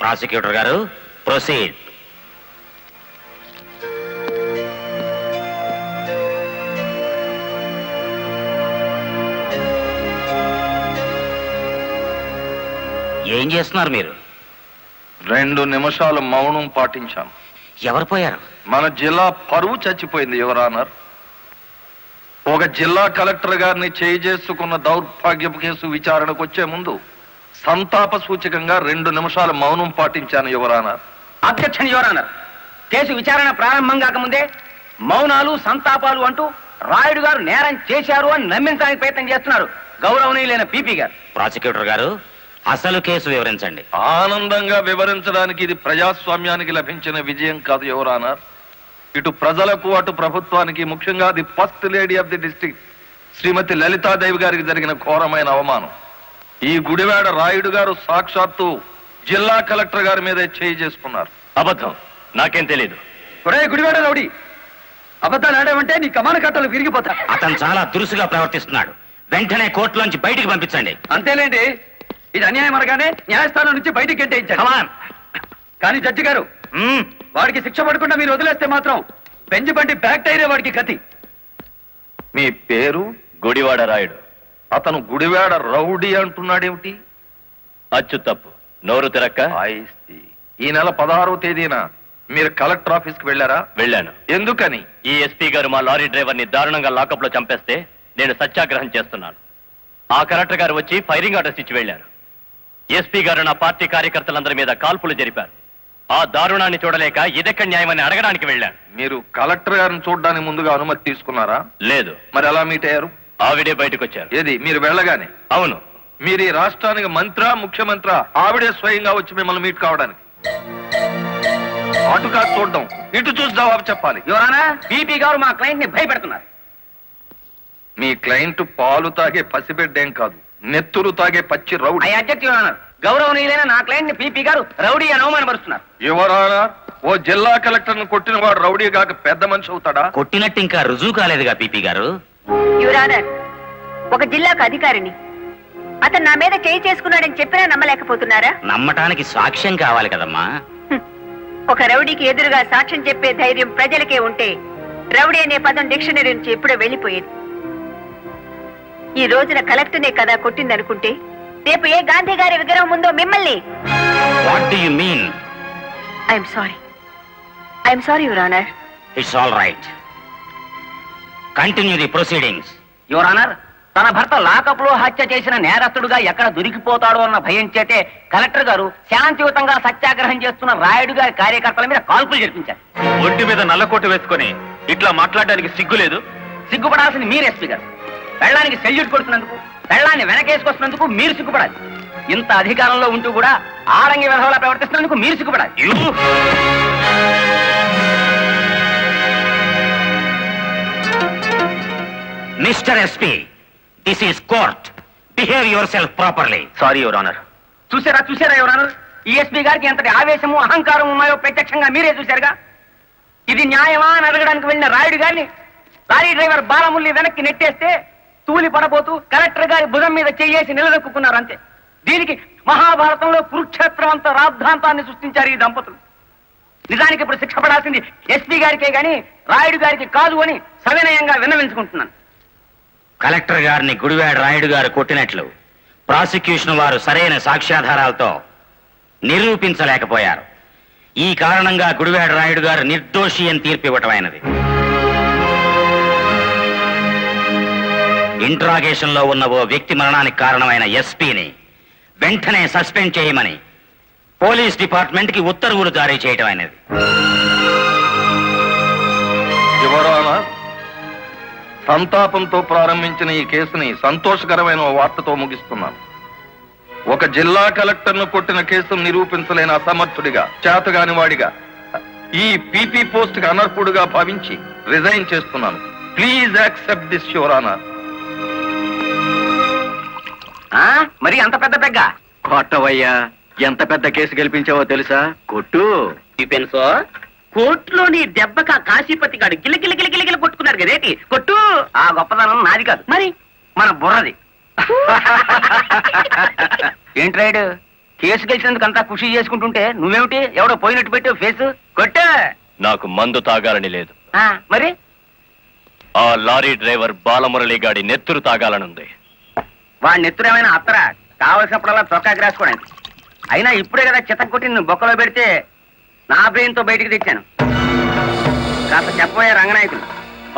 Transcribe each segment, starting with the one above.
Prosecutor గారు proceed. ఏం చేస్తున్నారు మీరు? రెండు నిమిషాలు మౌనం పాటించాం. ఎవరు పోయారు? మన జిల్లా పరువు చచ్చిపోయింది యువరానర్ ఒక జిల్లా కలెక్టర్ గారిని చేయి చేసుకున్న దౌర్భాగ్యపు కేసు విచారణకు వచ్చే ముందు సంతాప సూచకంగా రెండు నిమిషాలు మౌనం పాటించాను your honour objection your honour case విచారణ ప్రారంభం కాకముందే మౌనాలు సంతాపాలు అంటూ రాయుడు గారు నేరం చేశారు అని నమ్మించడానికి ప్రయత్నం చేస్తున్నారు గౌరవనీయులైన పీపీ గారు. ప్రాసిక్యూటర్ గారు అసలు కేసు వివరించండి. ఆనందంగా వివరించడానికి ఇది ప్రజాస్వామ్యానికి లభించిన విజయం కాదు యువరానర్ ఇటు ప్రజలకు అటు ప్రభుత్వానికి ముఖ్యంగా the first lady of the district Shrimati Lalithadevi గారికి జరిగిన ఘోరమైన అవమానం. ఈ గుడివాడ రాయుడు గారు సాక్షాత్తు జిల్లా కలెక్టర్ గారి మీదే చేయి చేసుకున్నారు. అబద్ధం. నాకేం తెలియదు ఒరే గుడివాడ రౌడి అబద్ధాలు ఆడామంటే నీ కమాన కట్టలు విరిగిపోతా అతను చాలా దురుసుగా ప్రవర్తిస్తున్నాడు. వెంటనే కోర్టులోంచి బయటికి పంపించండి. అంతేలేండి. ఇది అన్యాయం అనగానే న్యాయస్థానం నుంచి బయటికి గెంటేయించాడు. కానీ జడ్జి గారు మ్మ్. వాడికి శిక్ష పడకుండా మీరు వదిలేస్తే మాత్రం బెంచ్ బండి బ్యాక్ టైరే వాడికి గతి. మీ పేరు గుడివాడ రాయుడు. అతను గుడివాడ రౌడీ అంటున్నాడేమిటి? అచ్చు తప్పు. నోరు తిరక్క. ఈ నెల పదహారవ తేదీన మీరు కలెక్టర్ ఆఫీస్కి వెళ్ళారా? వెళ్ళాను. ఎందుకని? ఈ ఎస్పీ గారు మా లారీ డ్రైవర్ని దారుణంగా లాకప్లో చంపేస్తే నేను సత్యాగ్రహం చేస్తున్నాను. ఆ కలెక్టర్ గారు వచ్చి ఫైరింగ్ ఆర్డర్స్ ఇచ్చి వెళ్ళారు. ఎస్పీ గారు నా పార్టీ కార్యకర్తలందరి మీద కాల్పులు జరిపారు. ఆ దారుణాన్ని చూడలేక ఇదెక్కడ న్యాయమని అడగడానికి వెళ్ళాను. మీరు కలెక్టర్ గారిని చూడడానికి ముందుగా అనుమతి తీసుకున్నారా? లేదు. మరి ఎలా మీట్ అయ్యారు? ఆవిడే బయటకు వచ్చారు ఏది? మీరు వెళ్ళగానే? అవును. మీరు ఈ రాష్ట్రానికి మంత్ర ముఖ్యమంత్రి ఆవిడే స్వయంగా వచ్చి మిమ్మల్ని మీట్ కావడానికి. అటు కాదు చూడడం. ఇటు చూసి జవాబు చెప్పాలి. యువరానా పీపీ గారు మా క్లయింట్ని భయపెడుతున్నారు. మీ క్లయింట్ పాలు తాగే పసిబిడ్డేం కాదు. నెత్తురు తాగే పచ్చి రౌడీ. ఐ అబ్జెక్ట్ యువరానర్ గౌరవనీయులైన నా క్లయింట్ని పీపీ గారు రౌడీ అని అవమానపరుస్తున్నారు. యువరానా ఓ జిల్లా కలెక్టర్ను కొట్టిన వాడు రౌడీ కాక పెద్ద మనిషి అవుతాడా? కొట్టినట్టు ఇంకా రుజువు కాలేదుగా పీపీ గారు. యువరానర్ ఒక జిల్లాకు అధికారిని. అతను నా మీద చేయి చేసుకున్నాడని చెప్పినా నమ్మలేకపోతున్నారా? నమ్మటానికి సాక్ష్యం కావాలి కదమ్మా. ఒక రౌడీకి ఎదురుగా సాక్ష్యం చెప్పే ధైర్యం ప్రజలకే ఉంటే రౌడీ అనే పదం డిక్షనరీ నుంచి ఎప్పుడో వెళ్ళిపోయేది. ఈ రోజున కలెక్టర్నే కదా కొట్టిందనుకుంటే రేపు ఏ గాంధీ గారి విగ్రహం ఉందో మిమ్మల్ని? What do you mean I'm sorry I'm sorry your honour it's all right continue the proceedings your honour తన భర్త లాకప్లో హత్య చేసిన నేరస్తుడుగా ఎక్కడ దొరికిపోతాడో అన్న భయం చేతే కలెక్టర్ గారు శాంతియుతంగా సత్యాగ్రహం చేస్తున్న రాయుడు గారి కార్యకర్తల మీద కాల్పులు జరిపించారు. ఒంటి మీద నల్లకోట వేసుకొని ఇట్లా మాట్లాడడానికి సిగ్గు లేదు. సిగ్గుపడాల్సింది మీరు ఎస్పీ గారు. పెళ్ళానికి సెల్యూట్ కొడుతున్నందుకు పెళ్ళాన్ని వెనకేసుకొస్తున్నందుకు మీరు సిగ్గుపడాలి. ఇంత అధికారంలో ఉంటూ కూడా ఆరంగి విధవలా ప్రవర్తిస్తున్నందుకు మీరు సిగ్గుపడాలి. Mister SP this is court. Behave yourself properly. Sorry your honour. చూసారా చూసారా యువర్ ఆనర్? ఈఎస్పీ గారికి ఎంతటి ఆవేశము అహంకారం ఉన్నాయో ప్రత్యక్షంగా మీరే చూశారుగా? ఇది న్యాయమా అని అడగడానికి వెళ్ళిన రాయుడు గారిని లారీ డ్రైవర్ బాలముల్లి వెనక్కి నెట్టేస్తే తూలి పడబోతూ కలెక్టర్ గారి భుజం మీద చేయేసి నిలదొక్కున్నారు అంతే. దీనికి మహాభారతంలో కురుక్షేత్రం అంత రాద్ధాంతాన్ని సృష్టించారు ఈ దంపతులు. నిజానికి ఇప్పుడు శిక్ష పడాల్సింది ఎస్పీ గారికే గాని రాయుడు గారికి కాదు అని సవినయంగా విన్నవించుకుంటున్నాను. కలెక్టర్ గారిని గుడివాడ రాయుడు గారు కొట్టినట్లు ప్రాసిక్యూషన్ వారు సరైన సాక్ష్యాధారాలతో నిరూపించలేకపోయారు. ఈ కారణంగా గుడివాడ రాయుడు గారు నిర్దోషి అని తీర్పు ఇవ్వటమైనది ఇంట్రాగేషన్లో ఉన్న ఓ వ్యక్తి మరణానికి కారణమైన ఎస్పీని వెంటనే సస్పెండ్ చేయమని పోలీస్ డిపార్ట్మెంట్కి ఉత్తర్వులు జారీ చేయటమైనది సంతాపంతో ప్రారంభించిన ఈ కేసుని సంతోషకరమైన వార్తతో ముగిస్తున్నాను. ఒక జిల్లా కలెక్టర్ను కొట్టిన కేసును నిరూపించలేని అసమర్థుడిగా చేతగాని వాడిగా ఈ పీపీ పోస్ట్కి అనర్హుడుగా భావించి రిజైన్ చేస్తున్నాను. ప్లీజ్ యాక్సెప్ట్ దిస్ యువరానా ఆ? మరి అంత పెద్ద పెగ్గ? కొట్టవయ్యా. ఎంత పెద్ద కేసు గెలిపించావో తెలుసా? కొట్టు. నీ దెబ్బక కాశీపతి గాడు గిల గిల గిల గిల గిల కొట్టుకున్నారు కదేటి కొట్టు. ఆ గొప్పతనం నాది కాదు. మరి? మన బుర్రది. ఏంటి రైడు? కేసు గెలిచినందుకు అంతా ఖుషి చేసుకుంటుంటే నువ్వేమిటి? ఎవడో పోయినట్టు పెట్టావు ఫేస్. కొట్టే. నాకు మందు తాగాలని లేదు. ఆ, మరి? ఆ లారీ డ్రైవర్ బాలమురళి గాడి నెత్తురు తాగాలనుంది. వాడి నెత్తురేమైనా అత్తరా? కావలసినప్పుడల్లా చొక్కాకి రాసుకోవడానికి అయినా ఇప్పుడే కదా చిత్త కొట్టి నువ్వు బొక్కలో పెడితే నా బ్రెయిన్తో బయటికి తెచ్చాను. కాస్త చెప్పబోయే రంగనాయకులు.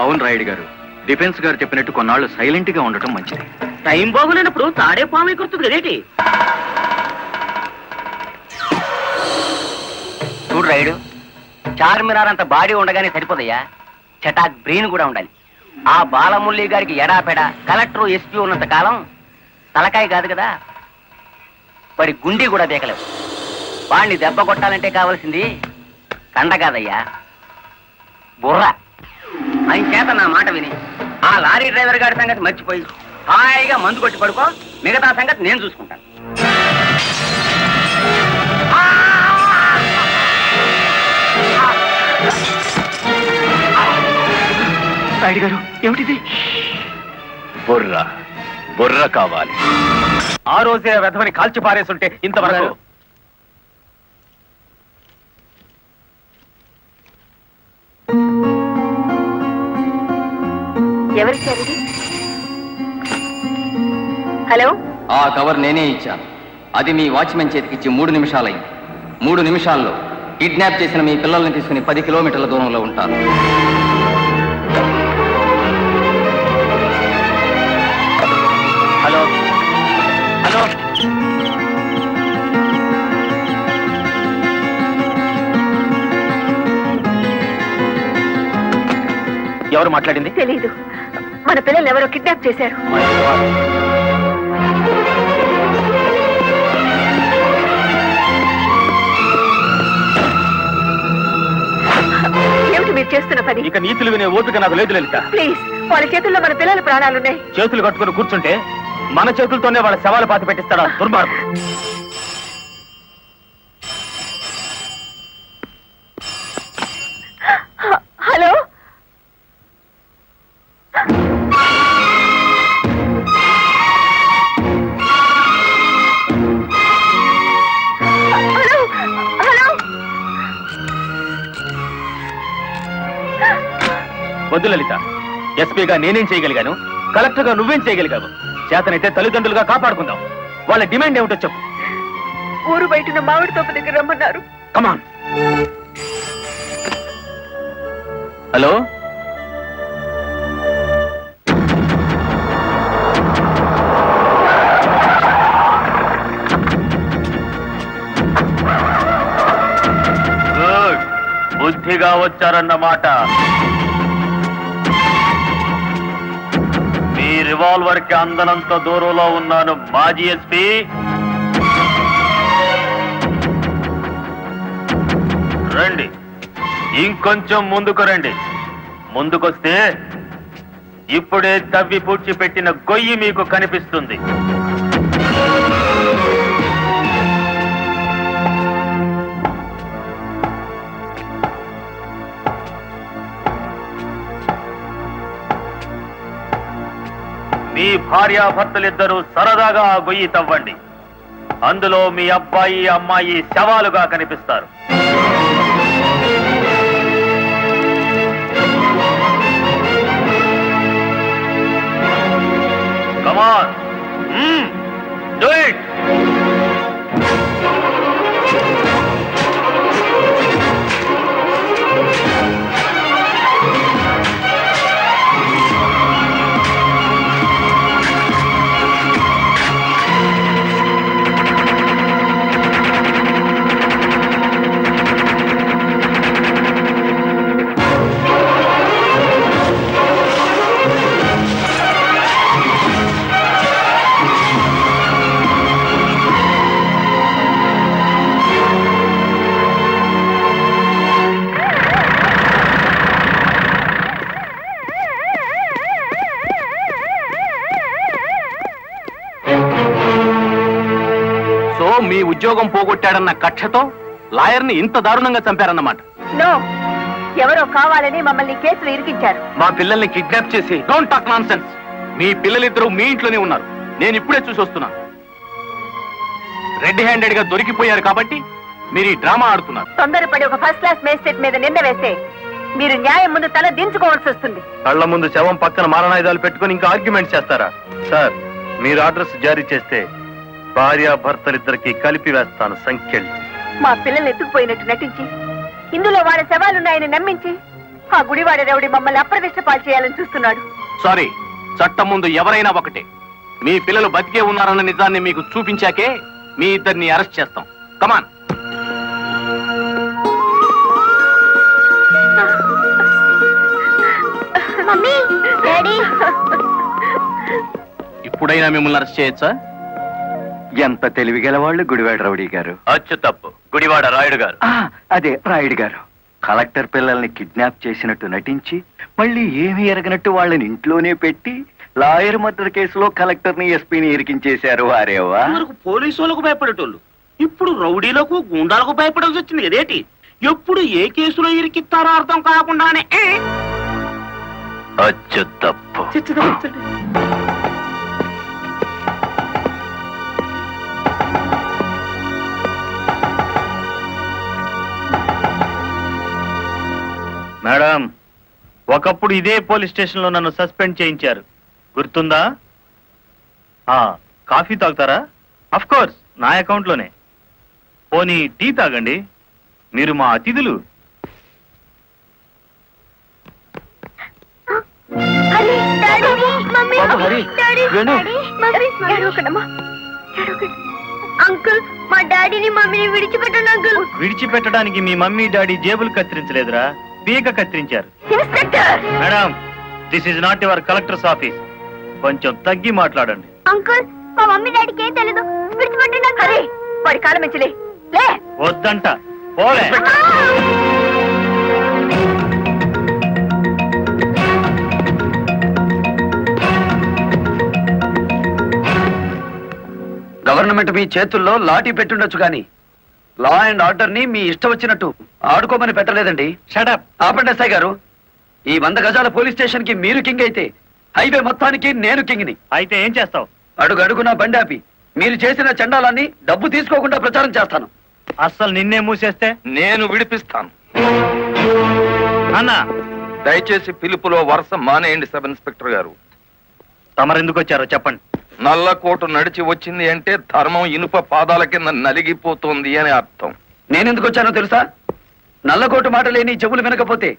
అవును రాయుడు గారు డిఫెన్స్ గారు చెప్పినట్టు కొన్నాళ్ళు సైలెంట్గా ఉండటం మంచిది. టైం బాగులేనప్పుడు తాడే పాము కుడుతుంది కదేటి? చూడు రైడు చార్మినార్ అంత బాడీ ఉండగానే సరిపోదయ్యా. చటాక్ బ్రెయిన్ కూడా ఉండాలి. ఆ బాలమురళి గారికి ఎడాపెడ కలెక్టర్ ఎస్పీ ఉన్నంత కాలం తలకాయ కాదు కదా? మరి గుండీ కూడా దేకలేవు వాణ్ణి దెబ్బ కొట్టాలంటే కావాల్సింది కండ కాదయ్యా. బుర్ర. ఆయన చేత నా మాట విని ఆ లారీ డ్రైవర్ గారి సంగతి మర్చిపోయి హాయిగా మందు కొట్టి పడుకో. మిగతా సంగతి నేను చూసుకుంటాను. రాయుడు గారు ఏమిటిది? బుర్ర. బుర్ర కావాలి. ఆ రోజే వెధవని కాల్చి పారేస్తుంటే ఇంతవరకు ఎవరిచ్చారు హలో? ఆ కవర్ నేనే ఇచ్చాను. అది మీ వాచ్మెన్ చేతికిచ్చి మూడు నిమిషాలైంది. మూడు నిమిషాల్లో కిడ్నాప్ చేసిన మీ పిల్లల్ని తీసుకుని పది కిలోమీటర్ల దూరంలో ఉంటాను. ఎవరు మాట్లాడింది? తెలీదు. మన పిల్లలు ఎవరో కిడ్నాప్ చేశారు. ఏమిటి మీరు చేస్తున్న పని? ఇక నీతులు వినే ఓపిక నాకు లేదు లలిత. ప్లీజ్ వాళ్ళ చేతుల్లో మన పిల్లల ప్రాణాలున్నాయి. చేతులు కట్టుకుని కూర్చుంటే మన చేతులతోనే వాళ్ళ శవాలు పాతి పెట్టిస్తాడా దుర్మార్గుడు? వద్దు లలిత. ఎస్పీగా నేనేం చేయగలిగాను? కలెక్టర్గా నువ్వేం చేయగలిగావు? చేతనైతే తల్లిదండ్రులుగా కాపాడుకుందాం. వాళ్ళ డిమాండ్ ఏమిటో చెప్పు. ఊరు బయటన మామిడి తోపు దగ్గర రమ్మన్నారు. కమాన్ హలో బుద్ధిగా వచ్చారన్నమాట. రివాల్వర్కి అందనంత దూరంలో ఉన్నాను మాజీ ఎస్పీ. రండి. ఇంకొంచెం ముందుకు రండి. ముందుకొస్తే ఇప్పుడే తవ్వి పూడ్చి పెట్టిన గొయ్యి మీకు కనిపిస్తుంది. మీ భార్యాభర్తలిద్దరూ సరదాగా ఆ గొయ్యి తవ్వండి. అందులో మీ అబ్బాయి అమ్మాయి శవాలుగా కనిపిస్తారు. కమాన్ డూ ఇట్ ఉద్యోగం పోగొట్టాడన్న కక్షతో లాయర్ని ఇంత దారుణంగా చంపారన్నమాట. ఎవరో కావాలని మమ్మల్ని కేసులు ఇరికించారు. మా పిల్లల్ని కిడ్నాప్ చేసి డోంట్ టాక్ నాన్ సెన్స్ మీ పిల్లలిద్దరూ మీ ఇంట్లోనే ఉన్నారు. నేను ఇప్పుడే చూసి వస్తున్నాను రెడ్ హ్యాండెడ్గా దొరికిపోయారు కాబట్టి మీరు ఈ డ్రామా ఆడుతున్నారు. తొందరపడి ఒక ఫస్ట్ క్లాస్ మేజిస్ట్రేట్ మీద నింద వేస్తే మీరు న్యాయం ముందు తల దించుకోవాల్సి వస్తుంది. కళ్ళ ముందు శవం పక్కన మారణాయుధాలు పెట్టుకుని ఇంకా ఆర్గ్యుమెంట్ చేస్తారా? సార్ మీరు ఆర్డర్స్ జారీ చేస్తే భార్యాభర్తలిద్దరికి కలిపి వేస్తాను సంఖ్యలు. మా పిల్లల్ని ఎత్తుకుపోయినట్టు నటించి ఇందులో వాళ్ళ శవాలున్నాయని నమ్మించి ఆ గుడివాడ రౌడి మమ్మల్ని అప్రదిష్ట పాలు చేయాలని చూస్తున్నాడు. సారీ చట్టం ముందు ఎవరైనా ఒకటే. మీ పిల్లలు బతికే ఉన్నారన్న నిజాన్ని మీకు చూపించాకే మీ ఇద్దరిని అరెస్ట్ చేస్తాం. కమాన్ ఇప్పుడైనా మిమ్మల్ని అరెస్ట్ చేయొచ్చా? ఎంత తెలివిగల వాళ్ళు గుడివాడ రౌడీ గారు. అచ్చు తప్పు. గుడివాడ రాయుడు గారు. ఆ, అదే రాయుడు గారు. కలెక్టర్ పిల్లల్ని కిడ్నాప్ చేసినట్టు నటించి మళ్ళీ ఏమీ ఎరగనట్టు వాళ్ళని ఇంట్లోనే పెట్టి లాయర్ మర్డర్ కేసులో కలెక్టర్ని ఎస్పీని ఇరికించేశారు వారేవా? వరకు పోలీసు వాళ్ళకు భయపడేటోళ్ళు. ఇప్పుడు రౌడీలకు గుండాలకు భయపడాల్సి వచ్చింది కదేటి ఎప్పుడు ఏ కేసులో ఇరికిస్తారో అర్థం కాకుండానే ఏ, అచ్చు తప్పు. చిచ్చుదమ్ముతుంది. మేడం ఒకప్పుడు ఇదే పోలీస్ స్టేషన్లో నన్ను సస్పెండ్ చేయించారు. గుర్తుందా? ఆ కాఫీ తాగుతారా? అఫ్ కోర్స్ నా అకౌంట్లోనే పోనీ టీ తాగండి. మీరు మా అతిథులు. అంకుల్ మా డాడీని మమ్మీని విడిచిపెట్టండి అంకుల్ విడిచిపెట్టడానికి మీ మమ్మీ డాడీ జేబులు కత్తిరించలేదురా. పీక కత్తిరించారు. Inspector! Madam this is not your collector's office కొంచెం తగ్గి మాట్లాడండి. అంకుల్ మా మమ్మీ డాడీకి ఏం తెలీదు. విడిచిపెట్టండి అంకుల్? వాడి కాలం మించలే లే! వద్దంట. పోలే. గవర్నమెంట్ మీ చేతుల్లో లాఠీ పెట్టుండొచ్చు కానీ లా అండ్ ఆర్డర్ని మీ ఇష్టం వచ్చినట్టు ఆడుకోమని పెట్టలేదండి. షటప్ ఆపండి ఎస్ఐ గారు. ఈ వంద గజాల పోలీస్ స్టేషన్కి మీరు కింగ్ అయితే హైవే మొత్తానికి నేను కింగ్ని. అయితే ఏం చేస్తావు? అడుగు అడుగున బండి ఆపి మీరు చేసిన చండాలాన్ని డబ్బు తీసుకోకుండా ప్రచారం చేస్తాను. అస్సలు నిన్నే మూసేస్తే నేను విడిపిస్తాను. అన్నా. దయచేసి పిలుపులో వరుస మానేయండి సబ్ ఇన్స్పెక్టర్ గారు. తమరెందుకు వచ్చారో చెప్పండి. నల్ల కోటు నడిచి వచ్చింది అంటే ధర్మం ఇనుప పాదాల కింద నలిగిపోతుంది అని అర్థం. నేనెందుకు వచ్చానో తెలుసా? నల్లకోటు మాట లేని చెవులు వినకపోతే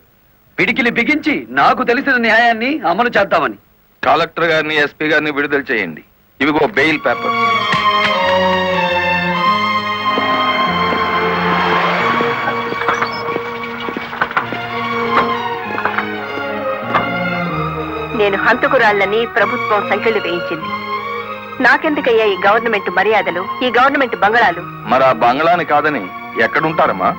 పిడికిలి బిగించి నాకు తెలిసిన న్యాయాన్ని అమలు చేద్దామని. కలెక్టర్ గారిని ఎస్పీ గారిని విడుదల చేయండి. ఇవిగో బెయిల్ పేపర్. నేను హంతకురాళ్ళని ప్రభుత్వం సంఖ్యలు వేయించింది. నాకెందుకయ్యా ఈ గవర్నమెంట్ మర్యాదలు ఈ గవర్నమెంట్ బంగళాలు? మరి ఆ బంగళాని కాదని ఎక్కడుంటారమ్మా?